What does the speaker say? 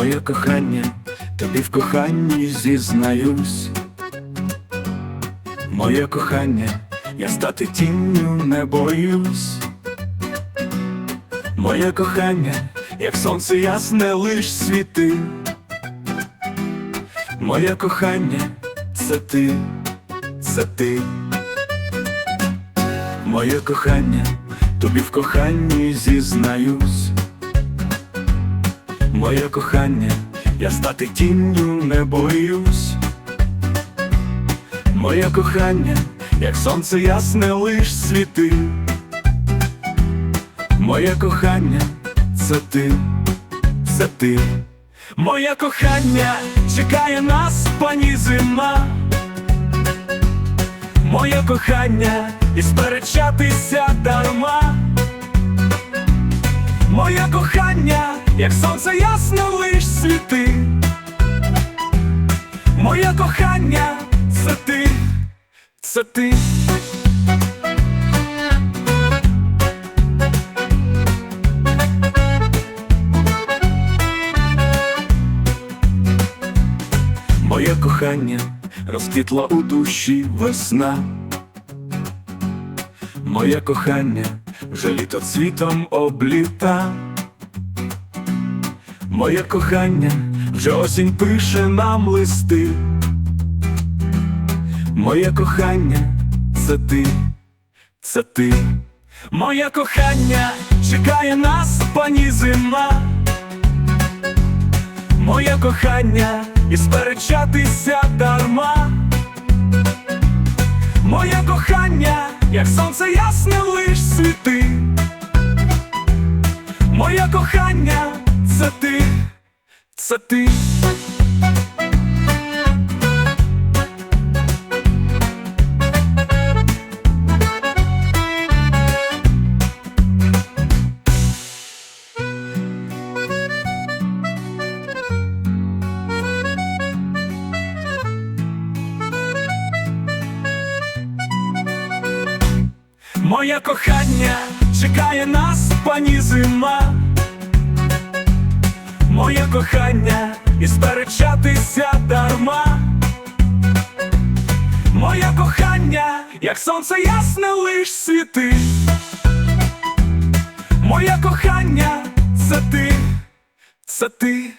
Моє кохання, тобі в коханні зізнаюсь. Моє кохання, я стати тінню не боюсь. Моє кохання, як сонце ясне лиш світи. Моє кохання, це ти, це ти. Моє кохання, тобі в коханні зізнаюсь. Моє кохання, я стати тінню не боюсь. Моє кохання, як сонце ясне лиш світи. Моє кохання, це ти, це ти. Моє кохання чекає нас, пані зима. Моє кохання і сперечатися дарма. Моє кохання, як сонце ясне лиш світи. Моє кохання, це ти, це ти. Моє кохання розквітла у душі весна. Моє кохання вже літо цвітом обліта. Моє кохання вже осінь пише нам листи. Моє кохання це ти, це ти. Моє кохання чекає нас, пані зима. Моє кохання і сперечатися дарма. Моє кохання, як сонце ясне лиш світи. Моє кохання, це ти, це ти. Моє кохання чекає нас, пані зима. Моє кохання і сперечатися дарма. Моє кохання, як сонце ясне лиш світи. Моє кохання, це ти, це ти.